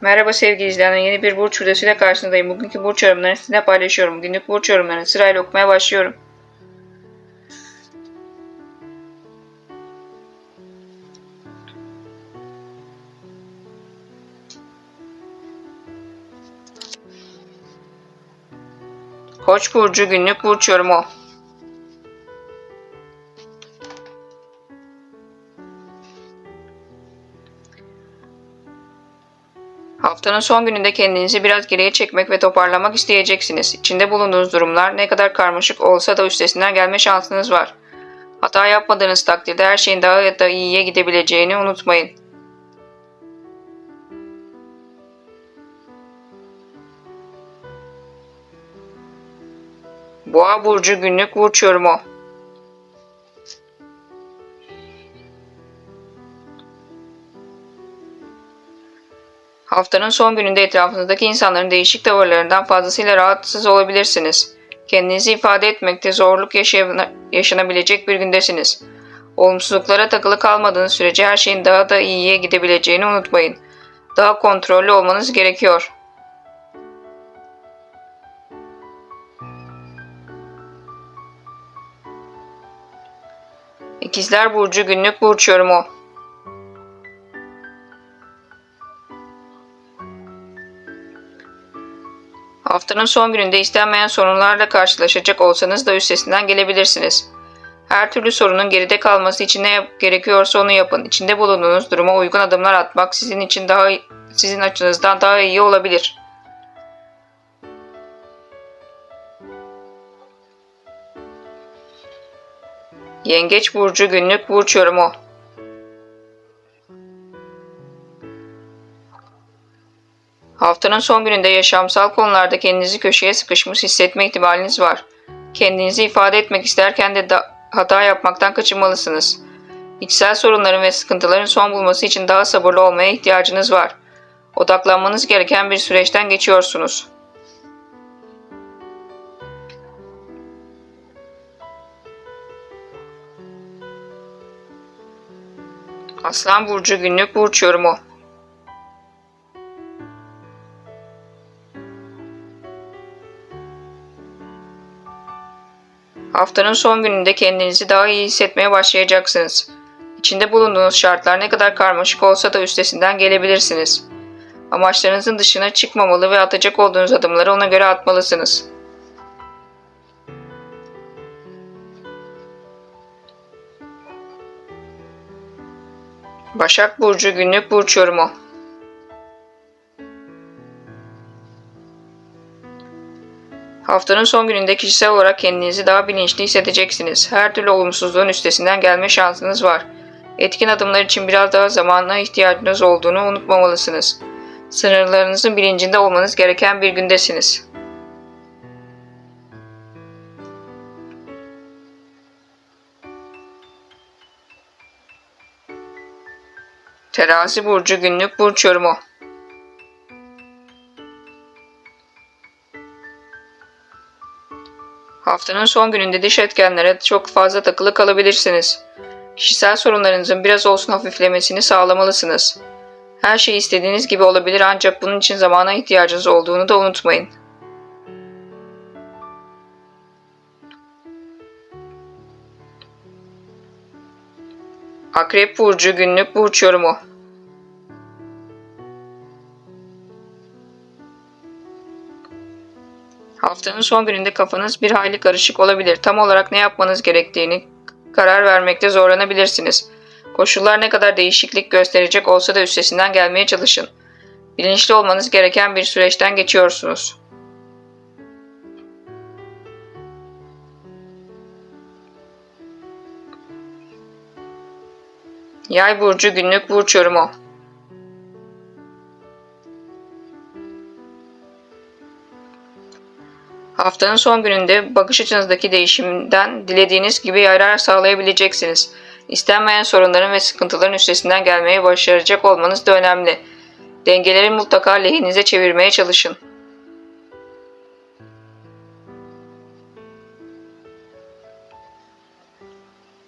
Merhaba sevgili izleyenler. Yeni bir burç videosuyla karşınızdayım. Bugünkü burç yorumlarını sizinle paylaşıyorum. Günlük burç yorumlarını sırayla okumaya başlıyorum. Koç burcu günlük burç yorumu. Haftanın son gününde kendinizi biraz geriye çekmek ve toparlamak isteyeceksiniz. İçinde bulunduğunuz durumlar ne kadar karmaşık olsa da üstesinden gelme şansınız var. Hata yapmadığınız takdirde her şeyin daha da iyiye gidebileceğini unutmayın. Boğa burcu günlük burç yorumu. Haftanın son gününde etrafınızdaki insanların değişik tavırlarından fazlasıyla rahatsız olabilirsiniz. Kendinizi ifade etmekte zorluk yaşanabilecek bir gündesiniz. Olumsuzluklara takılı kalmadığınız sürece her şeyin daha da iyiye gidebileceğini unutmayın. Daha kontrollü olmanız gerekiyor. İkizler Burcu günlük burç yorumu. Haftanın son gününde istenmeyen sorunlarla karşılaşacak olsanız da üstesinden gelebilirsiniz. Her türlü sorunun geride kalması için ne gerekiyorsa onu yapın. İçinde bulunduğunuz duruma uygun adımlar atmak sizin için daha sizin açınızdan daha iyi olabilir. Yengeç burcu günlük burç yorumu. Haftanın son gününde yaşamsal konularda kendinizi köşeye sıkışmış hissetme ihtimaliniz var. Kendinizi ifade etmek isterken de da- hata yapmaktan kaçınmalısınız. İçsel sorunların ve sıkıntıların son bulması için daha sabırlı olmaya ihtiyacınız var. Odaklanmanız gereken bir süreçten geçiyorsunuz. Aslan Burcu günlük burç yorumu. Haftanın son gününde kendinizi daha iyi hissetmeye başlayacaksınız. İçinde bulunduğunuz şartlar ne kadar karmaşık olsa da üstesinden gelebilirsiniz. Amaçlarınızın dışına çıkmamalı ve atacak olduğunuz adımları ona göre atmalısınız. Başak Burcu günlük burç yorumu. Haftanın son gününde kişisel olarak kendinizi daha bilinçli hissedeceksiniz. Her türlü olumsuzluğun üstesinden gelme şansınız var. Etkin adımlar için biraz daha zamana ihtiyacınız olduğunu unutmamalısınız. Sınırlarınızın bilincinde olmanız gereken bir gündesiniz. Terazi burcu günlük burç yorumu. Haftanın son gününde dış etkenlere çok fazla takılı kalabilirsiniz. Kişisel sorunlarınızın biraz olsun hafiflemesini sağlamalısınız. Her şey istediğiniz gibi olabilir ancak bunun için zamana ihtiyacınız olduğunu da unutmayın. Akrep Burcu günlük burç yorumu. Haftanın son gününde kafanız bir hayli karışık olabilir. Tam olarak ne yapmanız gerektiğini karar vermekte zorlanabilirsiniz. Koşullar ne kadar değişiklik gösterecek olsa da üstesinden gelmeye çalışın. Bilinçli olmanız gereken bir süreçten geçiyorsunuz. Yay burcu günlük burç yorumu. Haftanın son gününde bakış açınızdaki değişimden dilediğiniz gibi yarar sağlayabileceksiniz. İstenmeyen sorunların ve sıkıntıların üstesinden gelmeye başaracak olmanız da önemli. Dengeleri mutlaka lehinize çevirmeye çalışın.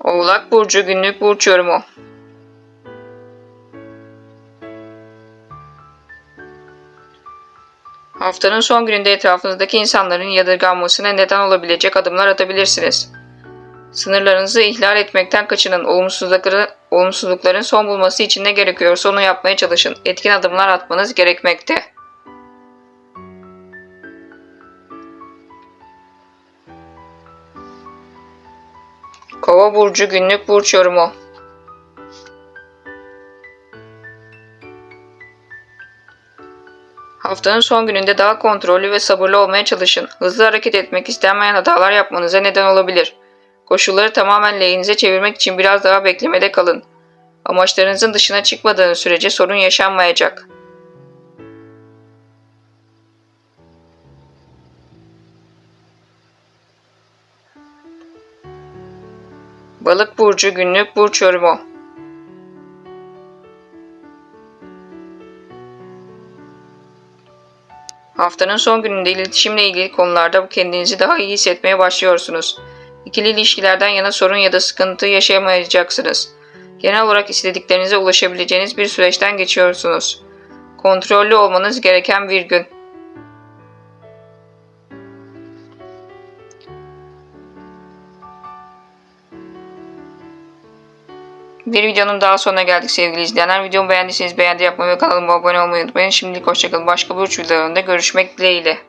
Oğlak Burcu günlük burç yorumu. Haftanın son gününde etrafınızdaki insanların yadırganmasına neden olabilecek adımlar atabilirsiniz. Sınırlarınızı ihlal etmekten kaçının. Olumsuzlukları, olumsuzlukların son bulması için ne gerekiyorsa onu yapmaya çalışın. Etkin adımlar atmanız gerekmekte. Kova burcu günlük burç yorumu. Haftanın son gününde daha kontrollü ve sabırlı olmaya çalışın. Hızlı hareket etmek istenmeyen hatalar yapmanıza neden olabilir. Koşulları tamamen lehinize çevirmek için biraz daha beklemede kalın. Amaçlarınızın dışına çıkmadığınız sürece sorun yaşanmayacak. Balık burcu günlük burç yorumu. Haftanın son gününde iletişimle ilgili konularda kendinizi daha iyi hissetmeye başlıyorsunuz. İkili ilişkilerden yana sorun ya da sıkıntı yaşayamayacaksınız. Genel olarak istediklerinize ulaşabileceğiniz bir süreçten geçiyorsunuz. Kontrollü olmanız gereken bir gün. Bir videonun daha sonuna geldik sevgili izleyenler. Videomu beğendiyseniz beğendi yapmayı ve kanalıma abone olmayı unutmayın. Şimdilik hoşçakalın. Başka bir uç videolarında görüşmek dileğiyle.